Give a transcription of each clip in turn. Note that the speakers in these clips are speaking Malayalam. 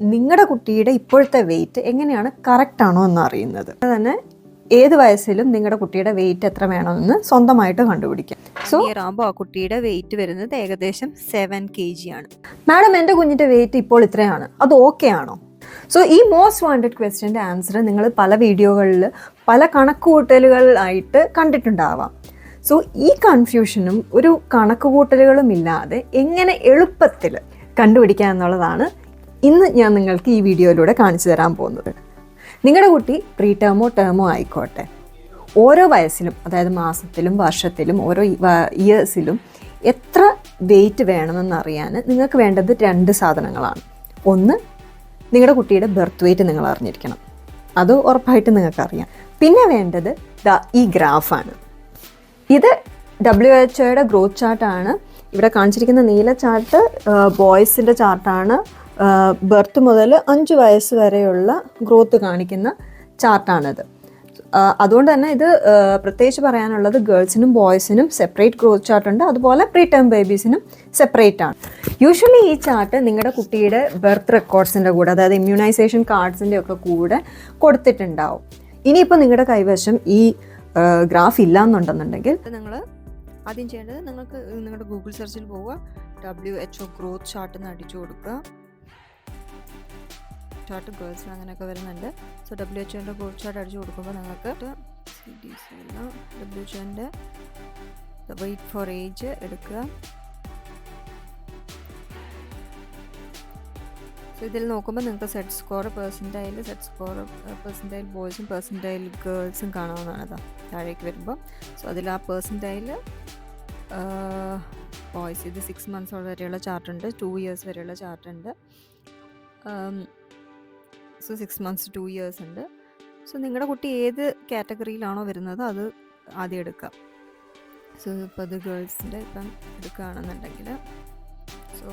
നിങ്ങളുടെ കുട്ടിയുടെ ഇപ്പോഴത്തെ വെയിറ്റ് എങ്ങനെയാണ് കറക്റ്റ് ആണോ എന്ന് അറിയുന്നത്. അത് തന്നെ ഏത് വയസ്സിലും നിങ്ങളുടെ കുട്ടിയുടെ വെയിറ്റ് എത്ര വേണമെന്ന് സ്വന്തമായിട്ട് കണ്ടുപിടിക്കാം. സോ ആകുമ്പോൾ ആ കുട്ടിയുടെ വെയിറ്റ് വരുന്നത് ഏകദേശം സെവൻ കെ ജി ആണ്. മാഡം എന്റെ കുഞ്ഞിന്റെ വെയിറ്റ് ഇപ്പോൾ ഇത്രയാണ്. അത് ഓക്കെ ആണോ? സോ ഈ മോസ്റ്റ് വാണ്ടഡ് ക്വസ്റ്റ്യന്റെ ആൻസർ നിങ്ങൾ പല വീഡിയോകളിൽ പല കണക്കുകൂട്ടലുകളായിട്ട് കണ്ടിട്ടുണ്ടാവാം. സോ ഈ കൺഫ്യൂഷനും ഒരു കണക്കുകൂട്ടലുകളും ഇല്ലാതെ എങ്ങനെ എളുപ്പത്തിൽ കണ്ടുപിടിക്കുക എന്നുള്ളതാണ് ഇന്ന് ഞാൻ നിങ്ങൾക്ക് ഈ വീഡിയോയിലൂടെ കാണിച്ചു തരാൻ പോകുന്നത്. നിങ്ങളുടെ കുട്ടി പ്രീ ടേമോ ടേമോ ആയിക്കോട്ടെ. ഓരോ വയസ്സിലും അതായത് മാസത്തിലും വർഷത്തിലും ഓരോ ഇയേഴ്സിലും എത്ര വെയിറ്റ് വേണമെന്ന് അറിയാൻ നിങ്ങൾക്ക് വേണ്ടത് രണ്ട് സാധനങ്ങളാണ്. ഒന്ന് നിങ്ങളുടെ കുട്ടിയുടെ ബർത്ത് വെയിറ്റ് നിങ്ങൾ അറിഞ്ഞിരിക്കണം. അത് ഉറപ്പായിട്ട് നിങ്ങൾക്കറിയാം. പിന്നെ വേണ്ടത് ദ ഈ ഗ്രാഫാണ്. ഇത് ഡബ്ല്യു എച്ച് ഒയുടെ ഗ്രോത്ത് ചാർട്ടാണ് ഇവിടെ കാണിച്ചിരിക്കുന്ന നീല ചാർട്ട് ബോയ്സിന്റെ ചാർട്ടാണ് ബർത്ത് മുതൽ അഞ്ച് വയസ്സ് വരെയുള്ള ഗ്രോത്ത് കാണിക്കുന്ന ചാർട്ടാണിത് അതുകൊണ്ട് തന്നെ ഇത് പ്രത്യേകിച്ച് പറയാനുള്ളത് ഗേൾസിനും ബോയ്സിനും സെപ്പറേറ്റ് ഗ്രോത്ത് ചാർട്ട് ഉണ്ട്. അതുപോലെ പ്രീ ടേം ബേബീസിനും സെപ്പറേറ്റ് ആണ്. യൂഷ്വലി ഈ ചാർട്ട് നിങ്ങളുടെ കുട്ടിയുടെ ബർത്ത് റെക്കോർഡ്സിന്റെ കൂടെ അതായത് ഇമ്മ്യൂണൈസേഷൻ കാർഡ്സിന്റെ ഒക്കെ കൂടെ കൊടുത്തിട്ടുണ്ടാവും. ഇനിയിപ്പോൾ നിങ്ങളുടെ കൈവശം ഈ ഗ്രാഫ് ഇല്ല എന്നുണ്ടെന്നുണ്ടെങ്കിൽ നിങ്ങൾ ആദ്യം ചെയ്യേണ്ടത് നിങ്ങൾക്ക് നിങ്ങളുടെ ഗൂഗിൾ സെർച്ചിൽ പോവുക. W H O growth chart എന്ന് അടിച്ചു കൊടുക്കുക. ചാർട്ട് ഗേൾസ് അങ്ങനെയൊക്കെ വരുന്നുണ്ട്. സോ ഡബ്ല്യു എച്ച് ഒന്റെ ഗ്രോത്ത് ചാർട്ട് അടിച്ചു കൊടുക്കുമ്പോൾ നിങ്ങൾക്ക് ഡബ്ല്യു എച്ച് ഒന്റെ വെയിറ്റ് ഫോർ ഏജ് എടുക്കുക. സോ ഇതിൽ നോക്കുമ്പോൾ നിങ്ങൾക്ക് Z score percentile Z score percentile ബോയ്സും percentile ഗേൾസും കാണാവുന്നതാണ് അതാ താഴേക്ക് വരുമ്പോൾ സോ അതിൽ ആ പെർസെന്റൈൽ ബോയ്സ് ഇത് സിക്സ് മന്ത്സ് വരെയുള്ള ചാർട്ടുണ്ട് ടു ഇയേഴ്സ് വരെയുള്ള ചാർട്ടുണ്ട് so six months two years ഉണ്ട്. സോ നിങ്ങളുടെ കുട്ടി ഏത് കാറ്റഗറിയിലാണോ വരുന്നത് അത് ആദ്യം എടുക്കാം. സോ ഇപ്പോൾ അത് ഗേൾസിന്റെ ഇപ്പം എടുക്കുകയാണെന്നുണ്ടെങ്കിൽ സോ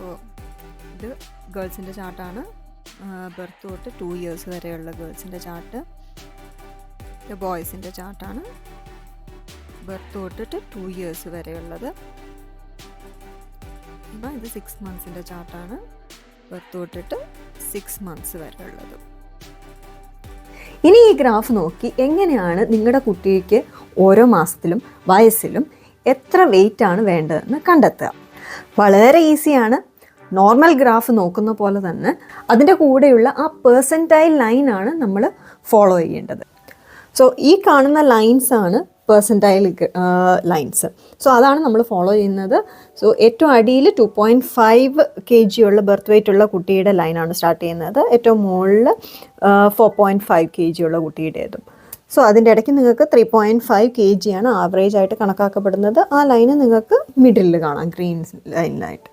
ഇത് ഗേൾസിന്റെ ചാർട്ടാണ് ബർത്ത് തൊട്ട് ടു ഇയേഴ്സ് വരെയുള്ള ഗേൾസിന്റെ ചാർട്ട് ഇത് ബോയ്സിന്റെ ചാർട്ടാണ് ബർത്ത് തൊട്ടിട്ട് ടു ഇയേഴ്സ് വരെയുള്ളത്. ഇപ്പം ഇത് സിക്സ് മന്ത്സിന്റെ ചാർട്ടാണ് ബർത്ത് തൊട്ടിട്ട് സിക്സ് മന്ത്സ് വരെയുള്ളത്. ഇനി ഈ ഗ്രാഫ് നോക്കി എങ്ങനെയാണ് നിങ്ങളുടെ കുട്ടിക്ക് ഓരോ മാസത്തിലും വയസ്സിലും എത്ര വെയിറ്റ് ആണ് വേണ്ടതെന്ന് കണ്ടെത്തുക. വളരെ ഈസിയാണ് നോർമൽ ഗ്രാഫ് നോക്കുന്ന പോലെ തന്നെ അതിന്റെ കൂടെയുള്ള ആ പേഴ്സന്റൈൽ ലൈനാണ് നമ്മൾ ഫോളോ ചെയ്യേണ്ടത്. സോ ഈ കാണുന്ന ലൈൻസ് ആണ് ലൈൻസ് സോ അതാണ് നമ്മൾ ഫോളോ ചെയ്യുന്നത്. സോ ഏറ്റവും അടിയിൽ two point five K G ഉള്ള ബർത്ത് വെയിറ്റ് ഉള്ള കുട്ടിയുടെ ലൈനാണ് സ്റ്റാർട്ട് ചെയ്യുന്നത്. ഏറ്റവും മുകളിൽ four point five K G ഉള്ള കുട്ടിയുടേതും. സോ അതിന്റെ ഇടയ്ക്ക് നിങ്ങൾക്ക് three point five K G ആണ് ആവറേജ് ആയിട്ട് കണക്കാക്കപ്പെടുന്നത്. ആ ലൈന് നിങ്ങൾക്ക് മിഡിലിൽ കാണാം ഗ്രീൻ ലൈനിലായിട്ട്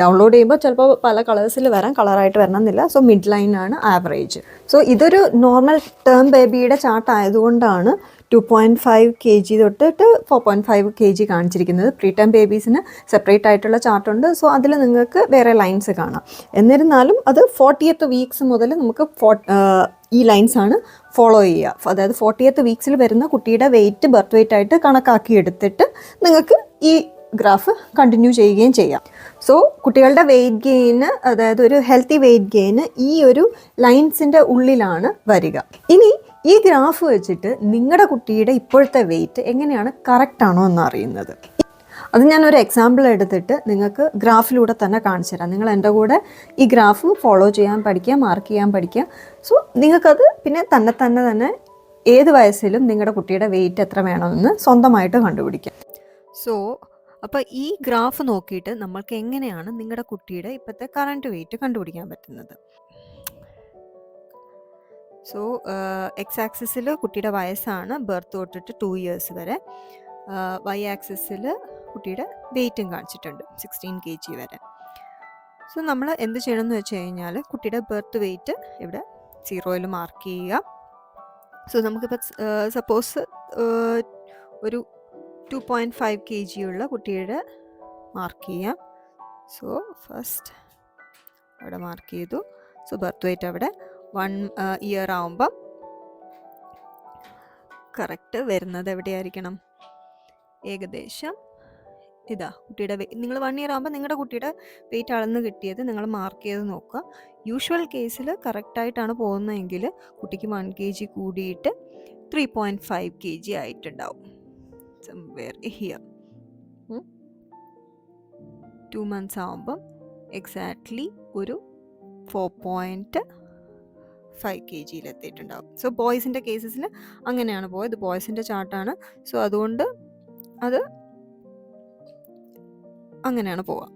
ഡൗൺലോഡ് ചെയ്യുമ്പോൾ ചിലപ്പോൾ പല കളേഴ്സിൽ വരാം കളറായിട്ട് വരണമെന്നില്ല. സോ മിഡ് ലൈൻ ആണ് ആവറേജ് സോ ഇതൊരു നോർമൽ ടേം ബേബിയുടെ ചാർട്ട് ആയതുകൊണ്ടാണ് two point five K G തൊട്ടിട്ട് four point five K G കാണിച്ചിരിക്കുന്നത്. പ്രീ ടേം ബേബീസിന് സെപ്പറേറ്റ് ആയിട്ടുള്ള ചാർട്ടുണ്ട് സോ അതിൽ നിങ്ങൾക്ക് വേറെ ലൈൻസ് കാണാം. എന്നിരുന്നാലും അത് ഫോർട്ടിയത്ത് വീക്സ് മുതൽ നമുക്ക് ഫോ ഈ ലൈൻസ് ആണ് ഫോളോ ചെയ്യുക. അതായത് ഫോർട്ടിയത്ത് വീക്സിൽ വരുന്ന കുട്ടിയുടെ വെയിറ്റ് ബർത്ത് വെയിറ്റ് ആയിട്ട് കണക്കാക്കി എടുത്തിട്ട് നിങ്ങൾക്ക് ഈ ഗ്രാഫ് കണ്ടിന്യൂ ചെയ്യുകയും ചെയ്യാം. സോ കുട്ടികളുടെ വെയിറ്റ് ഗെയിന് അതായത് ഒരു ഹെൽത്തി വെയിറ്റ് ഗെയിന് ഈ ഒരു ലൈൻസിന്റെ ഉള്ളിലാണ് വരിക. ഇനി ഈ ഗ്രാഫ് വെച്ചിട്ട് നിങ്ങളുടെ കുട്ടിയുടെ ഇപ്പോഴത്തെ വെയിറ്റ് എങ്ങനെയാണ് കറക്റ്റ് ആണോ എന്ന് അറിയുന്നത്. അത് ഞാൻ ഒരു എക്സാമ്പിൾ എടുത്തിട്ട് നിങ്ങൾക്ക് ഗ്രാഫിലൂടെ തന്നെ കാണിച്ചു തരാം. നിങ്ങൾ എന്റെ കൂടെ ഈ ഗ്രാഫ് ഫോളോ ചെയ്യാൻ പഠിക്കുക മാർക്ക് ചെയ്യാൻ പഠിക്കുക. സോ നിങ്ങൾക്കത് പിന്നെ തന്നെ തന്നെ തന്നെ ഏത് വയസ്സിലും നിങ്ങളുടെ കുട്ടിയുടെ വെയിറ്റ് എത്ര വേണമെന്ന് സ്വന്തമായിട്ട് കണ്ടുപിടിക്കാം. സോ അപ്പോൾ ഈ ഗ്രാഫ് നോക്കിയിട്ട് നമ്മൾക്ക് എങ്ങനെയാണ് നിങ്ങളുടെ കുട്ടിയുടെ ഇപ്പോഴത്തെ കറണ്ട് വെയിറ്റ് കണ്ടുപിടിക്കാൻ പറ്റുന്നത്? സോ എക്സ് ആക്സിസിൽ കുട്ടിയുടെ വയസ്സാണ് ബർത്ത് തൊട്ടിട്ട് ടു ഇയേഴ്സ് വരെ. വൈ ആക്സിസിൽ കുട്ടിയുടെ വെയിറ്റും കാണിച്ചിട്ടുണ്ട് സിക്സ്റ്റീൻ കെ ജി വരെ. സോ നമ്മൾ എന്ത് ചെയ്യണം എന്ന് വെച്ച് കഴിഞ്ഞാൽ കുട്ടിയുടെ ബർത്ത് വെയിറ്റ് ഇവിടെ സീറോയിൽ മാർക്ക് ചെയ്യുക. സോ നമുക്കിപ്പോൾ സപ്പോസ് ഒരു two point five K G ഉള്ള കുട്ടിയുടെ മാർക്ക് ചെയ്യാം. സോ ഫസ്റ്റ് അവിടെ മാർക്ക് ചെയ്തു. സോ ബർത്ത് വെയിറ്റ് അവിടെ വൺ ഇയർ ആവുമ്പം കറക്റ്റ് വരുന്നത് എവിടെയായിരിക്കണം? ഏകദേശം ഇതാ കുട്ടിയുടെ നിങ്ങൾ വൺ ഇയർ ആകുമ്പോൾ നിങ്ങളുടെ കുട്ടിയുടെ വെയിറ്റ് അളന്ന് കിട്ടിയത് നിങ്ങൾ മാർക്ക് ചെയ്ത് നോക്കുക. യൂഷ്വൽ കേസിൽ കറക്റ്റായിട്ടാണ് പോകുന്നതെങ്കിൽ കുട്ടിക്ക് വൺ കെ ജി കൂടിയിട്ട് three point five K G ആയിട്ടുണ്ടാവും. സംവെയർ ഹിയർ ടു മന്ത്സ് ആകുമ്പം എക്സാക്ട്ലി ഒരു ഫോർ പോയിന്റ് ഫൈവ് കെ ജിയിലെത്തിയിട്ടുണ്ടാവും സോ ബോയ്സിന്റെ കേസസിൽ അങ്ങനെയാണ് പോയത്. ബോയ്സിന്റെ ചാർട്ടാണ് സോ അതുകൊണ്ട് അത് അങ്ങനെയാണ് പോവുക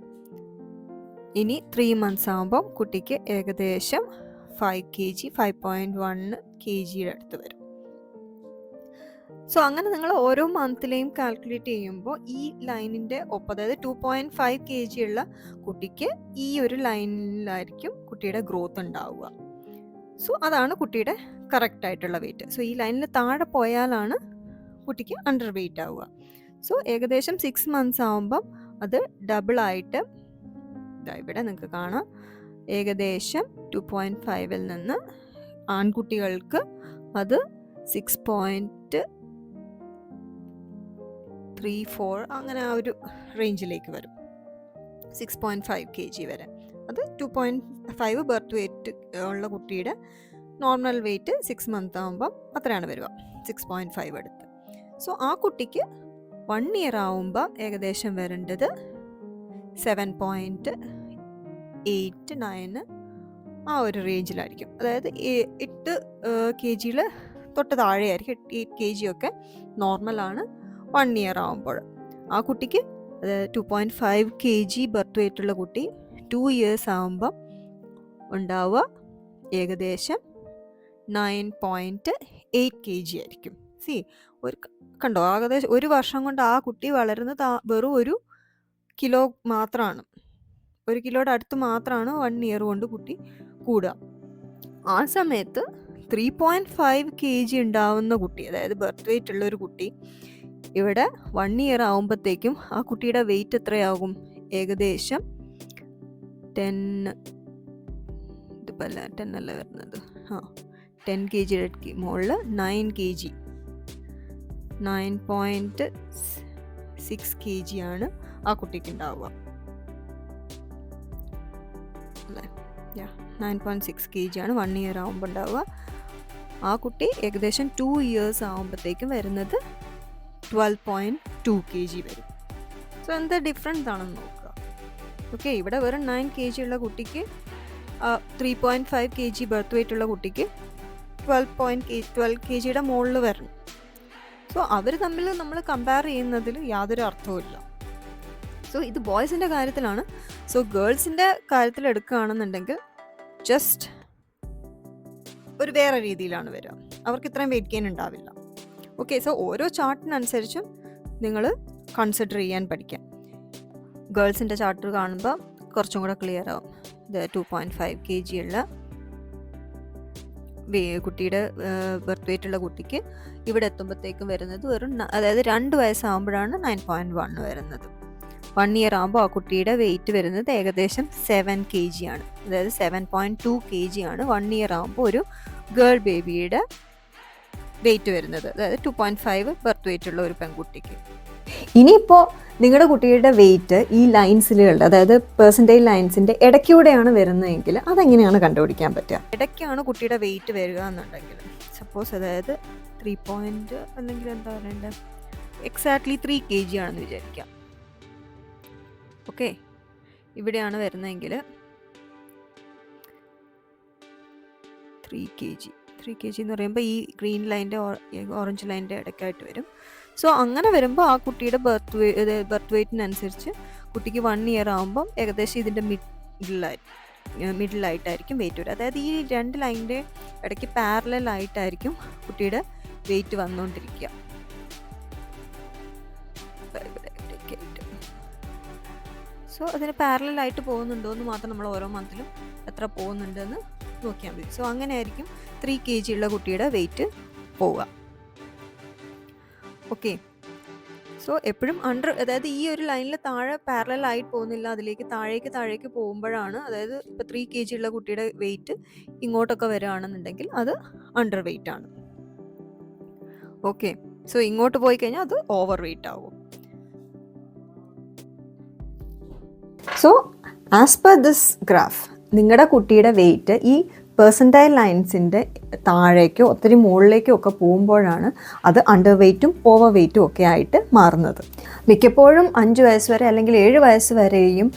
ഇനി ത്രീ മന്ത്സ് ആകുമ്പം കുട്ടിക്ക് ഏകദേശം five K G five point one K ജിയുടെ അടുത്ത് വരും. സോ അങ്ങനെ നിങ്ങൾ ഓരോ മന്തിലെയും കാൽക്കുലേറ്റ് ചെയ്യുമ്പോൾ ഈ ലൈനിന്റെ ഒപ്പം അതായത് two point five K G ഉള്ള കുട്ടിക്ക് ഈ ഒരു ലൈനിലായിരിക്കും കുട്ടിയുടെ ഗ്രോത്ത് ഉണ്ടാവുക. സോ അതാണ് കുട്ടിയുടെ കറക്റ്റ് ആയിട്ടുള്ള വെയിറ്റ് സോ ഈ ലൈനിൽ താഴെ പോയാലാണ് കുട്ടിക്ക് അണ്ടർ വെയിറ്റ് ആവുക. സോ ഏകദേശം സിക്സ് മന്ത്സ് ആകുമ്പം അത് ഡബിൾ ആയിട്ട് ഇതാ ഇവിടെ നിങ്ങൾക്ക് കാണാം. ഏകദേശം ടു പോയിന്റ് ഫൈവിൽ നിന്ന് ആൺകുട്ടികൾക്ക് അത് സിക്സ് പോയിന്റ് ത്രീ ഫോർ അങ്ങനെ ആ ഒരു റേഞ്ചിലേക്ക് വരും. Six point five K G വരെ. അത് two point five birth weight ഉള്ള കുട്ടിയുടെ നോർമൽ വെയ്റ്റ് സിക്സ് മന്ത് ആകുമ്പം അത്രയാണ് വരിക. സിക്സ് പോയിന്റ് ഫൈവ് എടുത്ത് സോ ആ കുട്ടിക്ക് വൺ ഇയർ ആവുമ്പോൾ ഏകദേശം വരേണ്ടത് സെവൻ പോയിന്റ് എയ്റ്റ് നയന് ആ ഒരു റേഞ്ചിലായിരിക്കും അതായത് എട്ട് കെ ജിയിൽ തൊട്ട് താഴെയായിരിക്കും. എയ്റ്റ് കെ ജി ഒക്കെ നോർമലാണ് വൺ ഇയർ ആവുമ്പോൾ. ആ കുട്ടിക്ക് two point five K G birth weight ഉള്ള കുട്ടി ടു ഇയേഴ്സ് ആകുമ്പം ഉണ്ടാവുക ഏകദേശം nine point eight K G ആയിരിക്കും. സി ഒരു കണ്ടോ ഏകദേശം ഒരു വർഷം കൊണ്ട് ആ കുട്ടി വളരുന്ന വെറും ഒരു കിലോ മാത്രമാണ് ഒരു കിലോയുടെ അടുത്ത് മാത്രമാണ് വൺ ഇയർ കൊണ്ട് കുട്ടി കൂടുക. ആ സമയത്ത് three point five K G ഉണ്ടാവുന്ന കുട്ടി അതായത് ബർത്ത് വെയിറ്റ് ഉള്ള ഒരു കുട്ടി ഇവിടെ വൺ ഇയർ ആകുമ്പോഴത്തേക്കും ആ കുട്ടിയുടെ വെയിറ്റ് എത്രയാകും? ഏകദേശം ടെൻ ഇതിപ്പോൾ അല്ല ടെൻ അല്ല വരുന്നത്? ആ ടെൻ കെ ജിയുടെ മുകളിൽ nine K G nine point six K G ആണ് ആ കുട്ടിക്ക് ഉണ്ടാവുക. അല്ലേ? Nine point six K G ആണ് വൺ ഇയർ ആകുമ്പോൾ ഉണ്ടാവുക. ആ കുട്ടി ഏകദേശം ടു ഇയേഴ്സ് ആകുമ്പോഴത്തേക്കും വരുന്നത് twelve point two K G വരും. സോ എന്താ ഡിഫറൻസ് ആണെന്ന് നോക്കുക. ഓക്കെ ഇവിടെ വെറും നയൻ കെ ജി ഉള്ള കുട്ടിക്ക് three point five K G birth weight ഉള്ള കുട്ടിക്ക് twelve point K twelve K ജിയുടെ മുകളിൽ വരണം. സോ അവർ തമ്മിൽ നമ്മൾ കമ്പയർ ചെയ്യുന്നതിൽ യാതൊരു അർത്ഥവുമില്ല സോ ഇത് ബോയ്സിന്റെ കാര്യത്തിലാണ്. സോ ഗേൾസിന്റെ കാര്യത്തിൽ എടുക്കുകയാണെന്നുണ്ടെങ്കിൽ ജസ്റ്റ് ഒരു വേറെ രീതിയിലാണ് വരിക. അവർക്ക് ഇത്രയും വെയിറ്റ് ഗെയിൻ ഉണ്ടാവില്ല. ഓക്കെ സോ ഓരോ ചാർട്ടിനനുസരിച്ചും നിങ്ങൾ കൺസിഡർ ചെയ്യാൻ പഠിക്കാം. ഗേൾസിന്റെ ചാർട്ട് കാണുമ്പോൾ കുറച്ചും കൂടെ ക്ലിയർ ആവും. ഇത് two point five K G ഉള്ള കുട്ടിയുടെ ബർത്ത് വെയ്റ്റ് ഉള്ള കുട്ടിക്ക് ഇവിടെ എത്തുമ്പോഴത്തേക്കും വരുന്നത് വെറും അതായത് രണ്ട് വയസ്സാകുമ്പോഴാണ് നയൻ പോയിന്റ് വൺ വരുന്നത്. വൺ ഇയർ ആകുമ്പോൾ ആ കുട്ടിയുടെ വെയിറ്റ് വരുന്നത് ഏകദേശം സെവൻ കെ ജി ആണ്. അതായത് seven point two K G ആണ്. വൺ ഇയർ ആകുമ്പോൾ ഒരു ഗേൾ ബേബിയുടെ വെയിറ്റ് വരുന്നത്. അതായത് two point five birth weight ഉള്ള ഒരു പെൺകുട്ടിക്ക്. ഇനിയിപ്പോൾ നിങ്ങളുടെ കുട്ടിയുടെ വെയിറ്റ് ഈ ലൈൻസിലുകളുടെ അതായത് പേഴ്സന്റേജ് ലൈൻസിന്റെ ഇടയ്ക്കൂടെയാണ് വരുന്നതെങ്കിൽ അതെങ്ങനെയാണ് കണ്ടുപിടിക്കാൻ പറ്റുക? ഇടയ്ക്കാണ് കുട്ടിയുടെ വെയിറ്റ് വരിക എന്നുണ്ടെങ്കിൽ. സപ്പോസ് അതായത് ത്രീ പോയിന്റ് അല്ലെങ്കിൽ എന്താ പറയേണ്ടത് എക്സാക്ട്ലി ത്രീ കെ ജി ആണെന്ന് വിചാരിക്കാം ഓക്കെ ഇവിടെയാണ് വരുന്നതെങ്കിൽ three K G three K G എന്ന് പറയുമ്പോൾ ഈ ഗ്രീൻ ലൈന്റെ ഓറഞ്ച് ലൈന്റെ ഇടയ്ക്കായിട്ട് വരും. സോ അങ്ങനെ വരുമ്പോൾ ആ കുട്ടിയുടെ ബർത്ത് ബർത്ത് വെയ്റ്റിനനുസരിച്ച് കുട്ടിക്ക് വൺ ഇയർ ആകുമ്പം ഏകദേശം ഇതിന്റെ മിഡിലായി മിഡിലായിട്ടായിരിക്കും വെയിറ്റ് വരും അതായത് ഈ രണ്ട് ലൈനിന്റെ ഇടയ്ക്ക് പാരലായിട്ടായിരിക്കും കുട്ടിയുടെ വെയിറ്റ് വന്നുകൊണ്ടിരിക്കുക സോ അതിന് പാരലായിട്ട് പോകുന്നുണ്ടോ എന്ന് മാത്രം നമ്മൾ ഓരോ മന്തിലും എത്ര പോകുന്നുണ്ടെന്ന് നോക്കിയാൽ മതി. സോ അങ്ങനെ ആയിരിക്കും ത്രീ കെ ജി ഉള്ള കുട്ടിയുടെ വെയിറ്റ് പോവുക. ഓക്കെ സോ എപ്പോഴും അണ്ടർ അതായത് ഈ ഒരു ലൈനിൽ താഴെ പാരലൽ ആയിട്ട് പോകുന്നില്ല. അതിലേക്ക് താഴേക്ക് താഴേക്ക് പോകുമ്പോഴാണ് അതായത് ഇപ്പോൾ ത്രീ കെ ജി ഉള്ള കുട്ടിയുടെ വെയിറ്റ് ഇങ്ങോട്ടൊക്കെ വരികയാണെന്നുണ്ടെങ്കിൽ അത് അണ്ടർ വെയിറ്റ് ആണ്. ഓക്കെ സോ ഇങ്ങോട്ട് പോയി കഴിഞ്ഞാൽ അത് ഓവർ വെയിറ്റ് ആവും. So as per this graph നിങ്ങളുടെ കുട്ടിയുടെ വെയിറ്റ് ഈ പേഴ്സന്റൈൽ ലൈൻസിന്റെ താഴേക്കോ ഒത്തിരി മുകളിലേക്കോ ഒക്കെ പോകുമ്പോഴാണ് അത് അണ്ടർ വെയ്റ്റും ഓവർ വെയ്റ്റും ഒക്കെ ആയിട്ട് മാറുന്നത്. മിക്കപ്പോഴും അഞ്ച് വയസ്സ് വരെ അല്ലെങ്കിൽ ഏഴ് വയസ്സ് വരെയും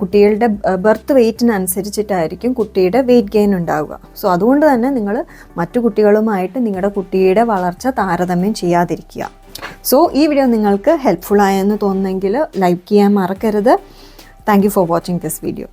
കുട്ടികളുടെ ബർത്ത് വെയ്റ്റിനനുസരിച്ചിട്ടായിരിക്കും കുട്ടിയുടെ വെയിറ്റ് ഗെയിൻ ഉണ്ടാവുക. സോ അതുകൊണ്ട് തന്നെ നിങ്ങൾ മറ്റു കുട്ടികളുമായിട്ട് നിങ്ങളുടെ കുട്ടിയുടെ വളർച്ച താരതമ്യം ചെയ്യാതിരിക്കുക. സോ ഈ വീഡിയോ നിങ്ങൾക്ക് ഹെൽപ്ഫുൾ ആയെന്ന് തോന്നുന്നെങ്കിൽ ലൈക്ക് ചെയ്യാൻ മറക്കരുത്. Thank you for watching this video